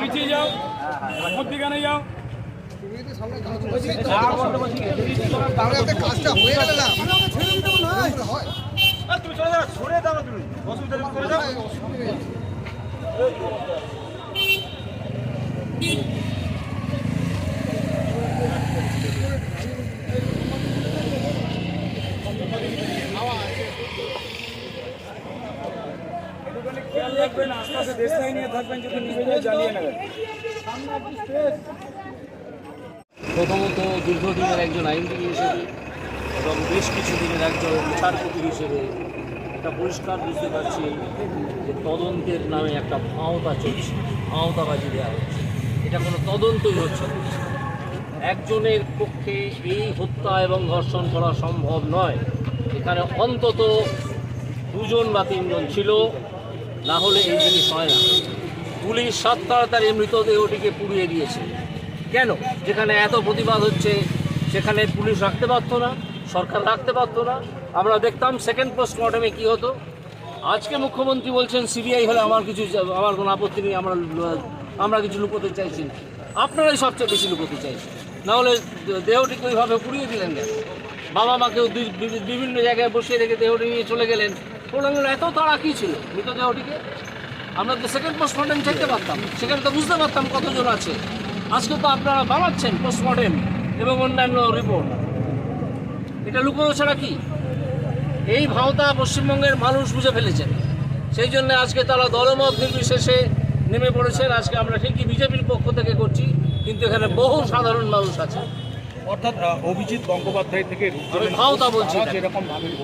পিছিয়ে যাও মধ্যিখানে যাও একটা কাজটা হয়ে গেল না হয়। তুমি চলে যাও সরে দাও তুমি অসুবিধা করে যাও নেবেন। প্রথমত দীর্ঘদিনের একজন আইনজীবী হিসেবে এবং বেশ কিছু দিনের একজন বিচারপতি হিসেবে এটা পরিষ্কার বুঝতে পারছি যে তদন্তের নামে একটা ভাওতা চলছে ভাওতাবাজি দেওয়া হচ্ছে। এটা কোনো তদন্তই হচ্ছে একজনের পক্ষে এই হত্যা এবং ধর্ষণ করা সম্ভব নয়। এখানে অন্তত দুজন বা তিনজন ছিল। না হলে এই জিনিস হয় না। পুলিশ সাত তাড়াতাড়ি মৃতদেহটিকে পুড়িয়ে দিয়েছে। কেন? যেখানে এত প্রতিবাদ হচ্ছে, সেখানে পুলিশ রাখতে পারতো না, সরকার রাখতে পারতো না। আমরা দেখতাম সেকেন্ড পোস্টমর্টমে কী হতো? আজকে মুখ্যমন্ত্রী বলছেন, সিবিআই হলে আমার কিছু আমার কোনো আপত্তি নেই, আমরা আমরা কিছু লুকোতে চাইছি আপনারাই সবচেয়ে বেশি লুকোতে চাইছেন। নাহলে দেহটিকে ওইভাবে পুড়িয়ে দিলেন কেন? বাবা মাকেও বিভিন্ন জায়গায় বসিয়ে রেখে দেহটি নিয়ে চলে গেলেন। চলে এত তাড়া কী ছিল? মৃতদেহটিকে আমরা তো সেকেন্ড পোস্টমর্টেম চাইতে পারতাম। সেখানে তো বুঝতে পারতাম কতজন আছে। আজকে তো আপনারা বানাচ্ছেন পোস্টমর্টেম এবং অন্যান্য রিপোর্ট এটা লুকোনো ছাড়া কি? এই ভাওতা পশ্চিমবঙ্গের মানুষ বুঝে ফেলেছেন। সেই জন্য আজকে তারা দলমত নির্বিশেষে নেমে পড়েছেন। আজকে আমরা ঠিকই বিজেপির পক্ষ থেকে করছি কিন্তু এখানে বহু সাধারণ মানুষ আছে। অর্থাৎ অভিজিৎ গঙ্গোপাধ্যায় থেকে ভাওতা বলছি ভাবে